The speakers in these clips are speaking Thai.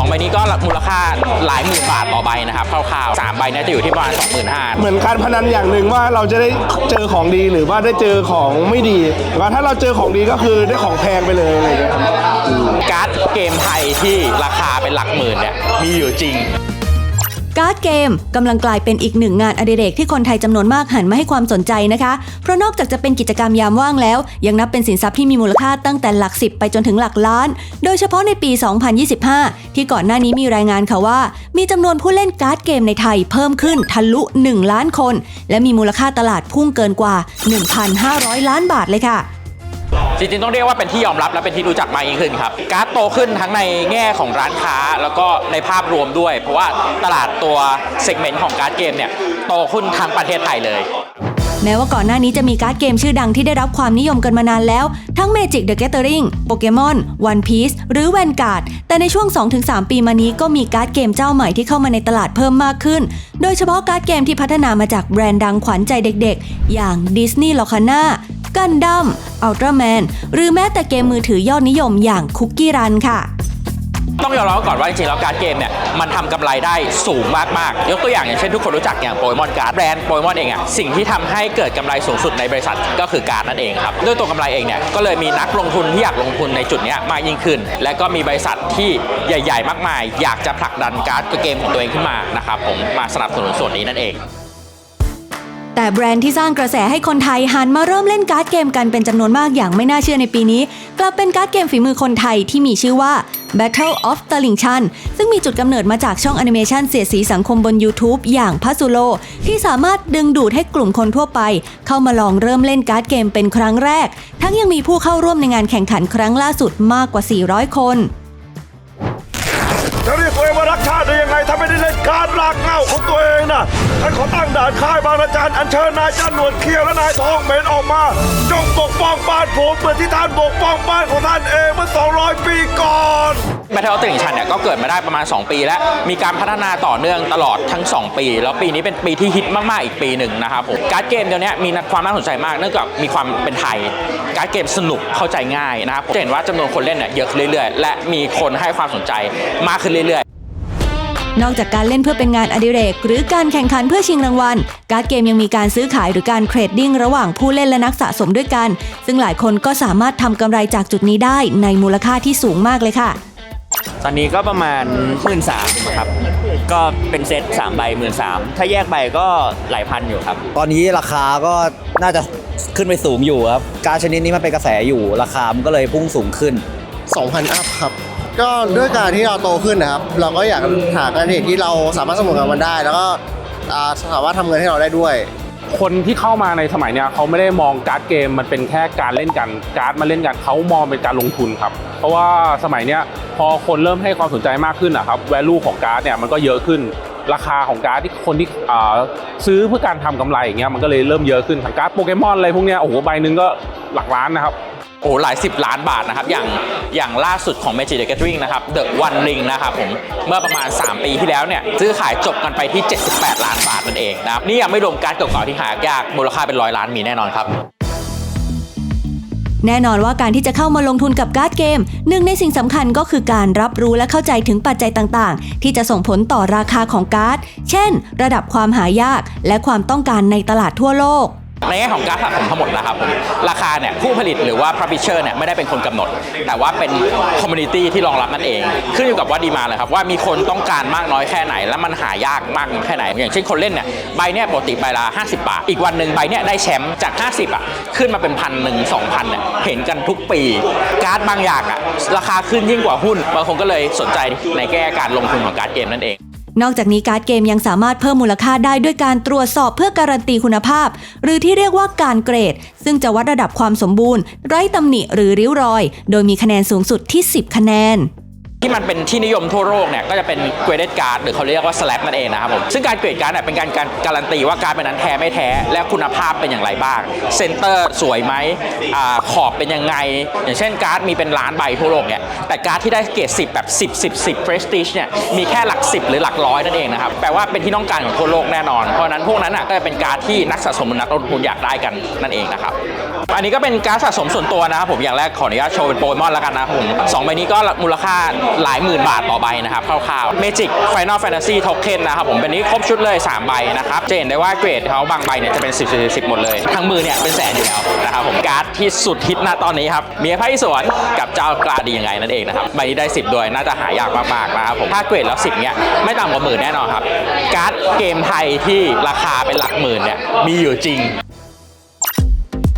2ใบนี้ก็มูลค่าหลายหมื่นบาทต่อใบนะครับคร่าวๆ3ใบเนี้จะอยู่ที่ประมาณ25,000 เหมือนการพนันอย่างหนึ่งว่าเราจะได้เจอของดีหรือว่าได้เจอของไม่ดีว่าถ้าเราเจอของดีก็คือได้ของแพงไปเลยอะไรอย่างเงี้ยครับ การ์ดเกมไทยที่ราคาเป็นหลักหมื่นเนี่ยมีอยู่จริง การ์ดเกมกำลังกลายเป็นอีกหนึ่งงานอดิเรกที่คนไทยจำนวนมากหันมาให้ความสนใจนะคะ เพราะนอกจากจะเป็นกิจกรรมยามว่างแล้ว ยังนับเป็นสินทรัพย์ที่มีมูลค่าตั้งแต่หลักสิบไปจนถึงหลักล้าน โดยเฉพาะในปี 2025 ที่ก่อนหน้านี้มีรายงานค่ะว่า มีจำนวนผู้เล่นการ์ดเกมในไทยเพิ่มขึ้นทะลุ 1 ล้านคน และมีมูลค่าตลาดพุ่งเกินกว่า 1,500 ล้านบาทเลยค่ะ จริงๆต้องเรียกว่าเป็นที่ยอมรับและเป็นที่รู้จักมากยิ่งขึ้นครับการ์ดโตขึ้นทั้งในแง่ของร้านค้าแล้วก็ในภาพรวมด้วย เพราะว่าตลาดตัวเซกเมนต์ของการ์ดเกมเนี่ยโตขึ้นทั้งประเทศไทยเลย แม้ว่าก่อนหน้านี้จะมีการ์ดเกมชื่อดังที่ได้รับความนิยมกันมานานแล้ว ทั้ง Magic the Gathering Pokemon One Piece หรือ Vanguard แต่ในช่วง 2-3 ปีมานี้ก็มีการ์ดเกมเจ้าใหม่ที่เข้ามาในตลาดเพิ่มมากขึ้น โดยเฉพาะการ์ดเกมที่พัฒนามาจากแบรนด์ดังขวัญใจเด็กๆ อย่าง Disney l o c a n a กันดั้ม Ultraman หรือแม้แต่เกมมือถือยอดนิยมอย่าง Cookie Run ค่ะต้องยอมรับก่อนว่าจริงๆ แล้วการ์ดเกมเนี่ยมันทำกำไรได้สูงมากๆ ยกตัวอย่างอย่างเช่นทุกคนรู้จักอย่างโปเกมอนการ์ดแบรนด์โปเกมอนเองอะสิ่งที่ทำให้เกิดกำไรสูงสุดในบริษัทก็คือการ์ดนั่นเองครับด้วยตัวกำไรเองเนี่ยก็เลยมีนักลงทุนที่อยากลงทุนในจุดนี้มากยิ่งขึ้น และก็มีบริษัทที่ใหญ่ ๆ มากมาย อยากจะผลักดันการ์ดเกมของตัวเองขึ้นมานะครับผมมาสนับสนุนส่วนนี้นั่นเอง แต่แบรนด์ที่สร้างกระแสให้คนไทยหันมาเริ่มเล่นการ์ดเกมกันเป็นจำนวนมากอย่างไม่น่าเชื่อในปีนี้ กลับเป็นการ์ดเกมฝีมือคนไทยที่มีชื่อว่า Battle of t l i n g c h a n ซึ่งมีจุดกำเนิดมาจากช่องแอนิเมชันเสียดสีสังคมบน YouTube อย่างพัสุโล ที่สามารถดึงดูดให้กลุ่มคนทั่วไป เข้ามาลองเริ่มเล่นการ์ดเกมเป็นครั้งแรก ทั้งยังมีผู้เข้าร่วมในงานแข่งขันครั้งล่าสุดมากกว่า 400 คน ได้เล่นการลากเงาของตัวเองนะท่านขอตั้งด่านค่ายบางระจันอัญเชิญนายจันหนวดเขี้ยวและนายทองเหม็นออกมา จงปกป้องบ้านผมเหมือนที่ท่านปกป้องบ้านของท่านเองเมื่อ 200 ปีก่อนแบทเทิลติงชันเนี่ยก็เกิดมาได้ประมาณ 2 ปีแล้ว มีการพัฒนาต่อเนื่องตลอดทั้ง 2 ปี แล้วปีนี้เป็นปีที่ฮิตมาก ๆ อีกปีหนึ่งนะครับผมการ์ดเกมเดี๋ยวนี้มีความน่าสนใจมากเนื่องจากมีความเป็นไทย การ์ดเกมสนุกเข้าใจง่ายนะครับจะเห็นว่าจำนวนคนเล่นเนี่ยเยอะขึ้นเรื่อย ๆ และมีคนให้ความสนใจมากขึ้นเรื่อย ๆ นอกจากการเล่นเพื่อเป็นงานอดิเรก หรือการแข่งขันเพื่อชิงรางวัล การ์ดเกมยังมีการซื้อขายหรือการเทรดดิ้งระหว่างผู้เล่นและนักสะสมด้วยกัน ซึ่งหลายคนก็สามารถทำกำไรจากจุดนี้ได้ในมูลค่าที่สูงมากเลยค่ะตอนนี้ก็ประมาณ1 3ื่นครับ ก็เป็นเซต3ใบ1 3ื่นถ้าแยกใบก็หลายพันอยู่ครับ ตอนนี้ราคาก็น่าจะขึ้นไปสูงอยู่ครับ การชนิดนี้มันเป็นกระแสอยู่ราคามันก็เลยพุ่งสูงขึ้น 2,000 อัพครับ ก็ด้วยการที่เราโตขึ้นนะครับ เราก็อยากหาการเทรดที่เราสามารถสนุกกับมันได้ แล้วก็อ่าสามารถทำเงินให้เราได้ด้วย คนที่เข้ามาในสมัยเนี้ยเขาไม่ได้มองการ์ดเกมมันเป็นแค่การเล่นกันการ์ดมาเล่นกันเขามองเป็นการลงทุนครับ เพราะว่าสมัยเนี้ยพอคนเริ่มให้ความสนใจมากขึ้นนะครับ value ของการ์ดเนี่ยมันก็เยอะขึ้น ราคาของการ์ดที่คนที่อ่าซื้อเพื่อการทำกำไรอย่างเงี้ยมันก็เลยเริ่มเยอะขึ้นการ์ดโปเกมอนอะไรพวกเนี้ยโอ้โหใบหนึ่งก็หลักล้านนะครับ โอ้หลาย 10 ล้านบาทนะครับ อย่างอย่างล่าสุดของ Magic the Gathering นะครับ The One Ring นะครับผม เมื่อประมาณ 3 ปีที่แล้วเนี่ย ซื้อขายจบกันไปที่ 78 ล้านบาทนั่นเองนะครับ นี่ยังไม่รวมการเก่าๆที่หายาก มูลค่าเป็นร้อยล้านมีแน่นอนครับแน่นอนว่าการที่จะเข้ามาลงทุนกับการ์ดเกม หนึ่งในสิ่งสำคัญก็คือการรับรู้และเข้าใจถึงปัจจัยต่างๆ ที่จะส่งผลต่อราคาของการ์ด เช่น ระดับความหายากและความต้องการในตลาดทั่วโลก ในแง่ของการสะสมทั้งหมดนะครับผมราคาเนี่ยผู้ผลิตหรือว่า publisher เนี่ยไม่ได้เป็นคนกำหนด แต่ว่าเป็น community ที่รองรับนั่นเอง ขึ้นอยู่กับว่าดีมาเลยครับว่ามีคนต้องการมากน้อยแค่ไหน และมันหายากมากแค่ไหน อย่างเช่นคนเล่นเนี่ยใบเนี่ยปกติใบละ50 บาท อีกวันหนึ่งใบเนี่ยได้แชมป์จาก 50อะขึ้นมาเป็นพันหนึ่งสองพันเนี่ยเห็นกันทุกปีการ์ดบางอย่างอะราคาขึ้นยิ่งกว่าหุ้นบางคนก็เลยสนใจในแก้การลงทุนของการ์ดเกมนั่นเอง นอกจากนี้การ์ดเกมยังสามารถเพิ่มมูลค่าได้ด้วยการตรวจสอบเพื่อการันตีคุณภาพ หรือที่เรียกว่าการเกรด ซึ่งจะวัดระดับความสมบูรณ์ ไร้ตำหนิหรือริ้วรอย โดยมีคะแนนสูงสุดที่ 10 คะแนน ที่มันเป็นที่นิยมทั่วโลกเนี่ยก็จะเป็น graded card หรือเขาเรียกว่า slab นั่นเองนะครับผมซึ่งการเกรดการ์ดเนี่ยเป็นการการการันตีว่าการเป็นนั้นแท้ไม่แท้และคุณภาพเป็นอย่างไรบ้างเซนเตอร์สวยไหมอาขอบเป็นยังไง อย่างเช่นการ์ดมีเป็นล้านใบทั่วโลกเนี่ยแต่การ์ดที่ได้เกรด10 แบบ 10 10 10 prestige เนี่ยมีแค่หลัก 10 หรือหลักร้อยนั่นเองนะครับแปลว่าเป็นที่ต้องการของทั่วโลกแน่นอนเพราะนั้นพวกนั้นน่ะก็จะเป็นการ์ดที่นักสะสมมือนักลงทุนอยากได้กันนั่นเองนะครับ อันนี้ก็เป็นการสะสมส่วนตัวนะครับผมอย่างแรกขออนุญาตโชว์เป็นโปเกมอนแล้วกันนะครับผมสองใบนี้ก็มูลค่าหลายหมื่นบาทต่อใบนะครับคร่าวๆ Magic Final Fantasy Token นนะครับผมเป็นนี้ครบชุดเลย 3 ใบนะครับจะเห็นได้ว่าเกรดเขาบางใบเนี่ยจะเป็น 10 10 10หมดเลย ทั้งมือเนี่ยเป็นแสนอยู่แล้วนะครับผมการ์ดที่สุดฮิตณตอนนี้ครับเมียไพ่สวนกับเจ้ากลาดียังไงนั่นเองนะครับใบนี้ได้ 10 ด้วยน่าจะหายากมากๆนะครับผมถ้าเกรดแล้ว 10เนี่ยไม่ต่ำกว่าหมื่นแน่นอนครับการ์ดเกมไทยที่ราคาเป็นหลักหมื่นเนี่ยมีอยู่จริง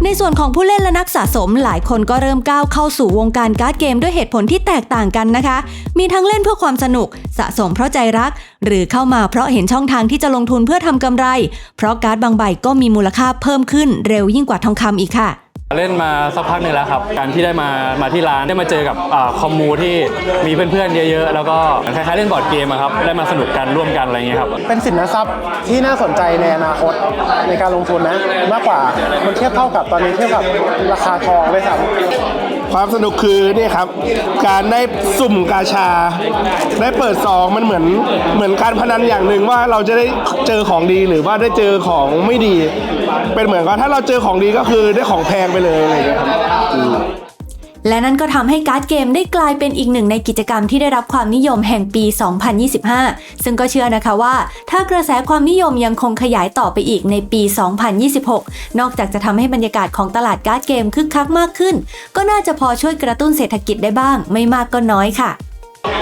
ในส่วนของผู้เล่นและนักสะสมหลายคนก็เริ่มก้าวเข้าสู่วงการการ์ดเกมด้วยเหตุผลที่แตกต่างกันนะคะ มีทั้งเล่นเพื่อความสนุก สะสมเพราะใจรัก หรือเข้ามาเพราะเห็นช่องทางที่จะลงทุนเพื่อทำกำไร เพราะการ์ดบางใบก็มีมูลค่าเพิ่มขึ้นเร็วยิ่งกว่าทองคำอีกค่ะ เล่นมาสักพักหนึ่งแล้วครับ การที่ได้มามาที่ร้านได้มาเจอกับอาคอมมูที่มีเพื่อนๆเยอะๆ แล้วก็คล้ายๆเล่นบอร์ดเกมอะครับได้มาสนุกกันร่วมกันอะไรอย่างเงี้ยครับ เป็นสินทรัพย์ที่น่าสนใจในอนาคตในการลงทุนนะ มากกว่ามันเทียบเท่ากับตอนนี้เทียบกับราคาทองเลยครับ ความสนุกคือนี่ครับ การได้สุ่มกาชา ได้เปิดซองมันเหมือนเหมือนการพนันอย่างหนึ่งว่าเราจะได้เจอของดีหรือว่าได้เจอของไม่ดี เป็นเหมือนกับถ้าเราเจอของดีก็คือได้ของแพงไปเลยอะไรอย่างเงี้ยครับ และนั่นก็ทำให้การ์ดเกมได้กลายเป็นอีกหนึ่งในกิจกรรมที่ได้รับความนิยมแห่งปี 2025 ซึ่งก็เชื่อนะคะว่า ถ้ากระแสความนิยมยังคงขยายต่อไปอีกในปี 2026 นอกจากจะทำให้บรรยากาศของตลาดการ์ดเกมคึกคักมากขึ้น ก็น่าจะพอช่วยกระตุ้นเศรษฐกิจได้บ้าง ไม่มากก็น้อยค่ะ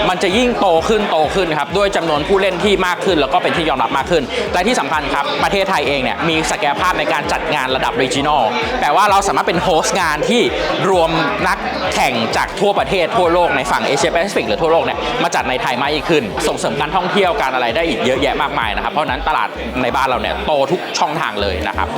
มันจะยิ่งโตขึ้นโตขึ้นครับด้วยจำนวนผู้เล่นที่มากขึ้น แล้วก็เป็นที่ยอมรับมากขึ้น และที่สำคัญครับ ประเทศไทยเองเนี่ยมีศักยภาพในการจัดงานระดับ regional แปลว่าเราสามารถเป็นโฮสต์งานที่รวมนักแข่งจากทั่วประเทศทั่วโลกในฝั่งเอเชียแปซิฟิกหรือทั่วโลกเนี่ยมาจัดในไทยมากยิ่งขึ้น ส่งเสริมการท่องเที่ยวการอะไรได้อีกเยอะแยะมากมายนะครับเพราะนั้นตลาดในบ้านเราเนี่ยโตทุกช่องทางเลยนะครับ